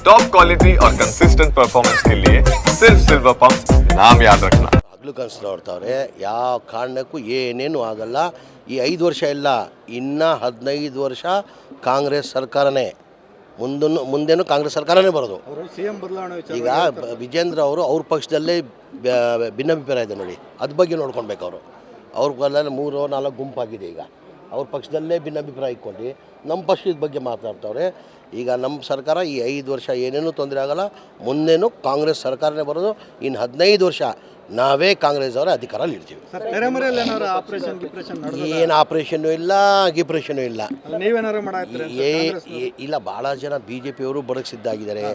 Top quality और consistent performance के लिए सिर्फ सिल्वर पंप नाम याद रखना ಹಗ್ಲು ಕನಸು ನೋಡ್ತಾವ್ರೆ ಯಾವ ಕಾರಣಕ್ಕೂ ಏನೇನು ಆಗಲ್ಲ ಈ ಐದು ವರ್ಷ ಇಲ್ಲ ಇನ್ನು ಹದಿನೈದು ವರ್ಷ ಕಾಂಗ್ರೆಸ್ ಸರ್ಕಾರನೇ ಮುಂದನ್ನು ಮುಂದೇನು ಕಾಂಗ್ರೆಸ್ ಸರ್ಕಾರನೇ ಬರೋದು ಅವರು ಸಿಎಂ ಬದಲಾವಣೆ ವಿಚಾರ ಈಗ ಬ- ವಿಜೇಂದ್ರ ಅವರು ಅವ್ರ ಪಕ್ಷದಲ್ಲೇ ಬ- ಭಿನ್ನಾಭಿಪ್ರಾಯ ಇದೆ ನೋಡಿ ಅದ್ರ ಬಗ್ಗೆ ನೋಡ್ಕೊಳ್ಬೇಕು ಅವರು ಅವ್ರಿಗೆಲ್ಲ ಮೂರು ನಾಲ್ಕು ಗುಂಪಾಗಿದೆ ಈಗ ಅವ್ರ ಪಕ್ಷದಲ್ಲೇ ಭಿನ್ನಾಭಿಪ್ರಾಯ ಇಟ್ಕೊಂಡು ನಮ್ಮ ಪಕ್ಷದ ಬಗ್ಗೆ ಮಾತಾಡ್ತವ್ರೆ. ಈಗ ನಮ್ಮ ಸರ್ಕಾರ ಈ ಐದು ವರ್ಷ ಏನೇನೂ ತೊಂದರೆ ಆಗಲ್ಲ. ಮುಂದೇನು ಕಾಂಗ್ರೆಸ್ ಸರ್ಕಾರನೇ ಬರೋದು, ಇನ್ನು ಹದಿನೈದು ವರ್ಷ ನಾವೇ ಕಾಂಗ್ರೆಸ್ ಅವರ ಅಧಿಕಾರಲ್ಲಿ ಇರ್ತೀವಿ ಏನು ಆಪರೇಷನ್ ಇಲ್ಲ ಗಿಪ್ರೇಷನ್ ಇಲ್ಲ. ಏ ಏ- ಇಲ್ಲ ಭಾಳ ಜನ ಬಿ ಜೆ ಪಿಯವರು ಅವರು ಸಿದ್ಧ ಆಗಿದ್ದಾರೆ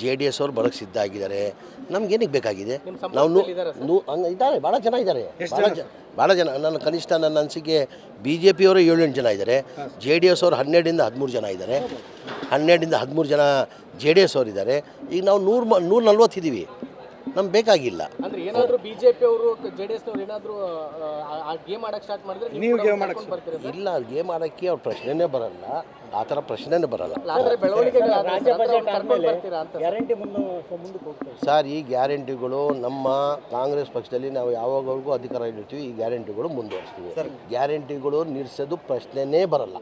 ಜೆ ಡಿ ಎಸ್ ಅವರು ಬರಕ್ ಸಿದ್ಧ ಆಗಿದ್ದಾರೆ ನಮ್ಗೇನಕ್ಕೆ ಬೇಕಾಗಿದೆ ನಾವು ನೂ- ನೂ- ಹಂಗೆ ಇದ್ದಾರೆ ಭಾಳ ಜನ ಇದ್ದಾರೆ. ಭಾಳ ಜನ ಭಾಳ ಜನ ನನ್ನ ಕನಿಷ್ಠ ನನ್ನ ಅನಿಸಿಕೆ ಬಿ ಜೆ ಪಿಯವರು ಏಳೆಂಟು ಜನ ಇದ್ದಾರೆ ಜೆ ಡಿ ಎಸ್ ಅವರು ಹನ್ನೆರಡರಿಂದ ಹದಿಮೂರು ಜನ ಇದ್ದಾರೆ. ಹನ್ನೆರಡರಿಂದ ಹದಿಮೂರು ಜನ ಜೆ ಡಿ ಎಸ್ ಅವರು ಇದ್ದಾರೆ ಈಗ ನಾವು ನೂರು ಮ ನೂರ ನಲ್ವತ್ತಿದ್ದೀವಿ ನಮ್ಗೆ ಬೇಕಾಗಿಲ್ಲ. ಅಂದ್ರೆ ಏನಾದ್ರೂ ಬಿಜೆಪಿ ಅವರು ಜೆಡಿಎಸ್ ನವರು ಏನಾದ್ರೂ ಆ ಗೇಮ್ ಆಡಕ್ ಸ್ಟಾರ್ಟ್ ಮಾಡಿದ್ರೆ ನೀವು ಗೇಮ್ ಆಡಕ್ ಬರ್ತೀರಾ ಇಲ್ಲ ಇಲ್ಲ ಗೇಮ್ ಆಡಕ್ಕೆ ಅವ್ರ ಪ್ರಶ್ನೆನೇ ಬರಲ್ಲ. ಆ ಥರ ಪ್ರಶ್ನೆನೇ ಬರಲ್ಲ. ಆದ್ರೆ ಗ್ಯಾರಂಟಿ ಬರ್ತೀರಾ ಅಂತ ಸರ್? ಈ ಗ್ಯಾರಂಟಿಗಳು ನಮ್ಮ ಕಾಂಗ್ರೆಸ್ ಪಕ್ಷದಲ್ಲಿ ನಾವು ಯಾವಾಗವರೆಗೂ ಅಧಿಕಾರ ಇಡ್ತೀವಿ ಈ ಗ್ಯಾರಂಟಿಗಳು ಮುಂದುವರಿಸ್ತೀವಿ. ಗ್ಯಾರಂಟಿಗಳು ನಿಲ್ಲಿಸೋದು ಪ್ರಶ್ನೆನೇ ಬರಲ್ಲ.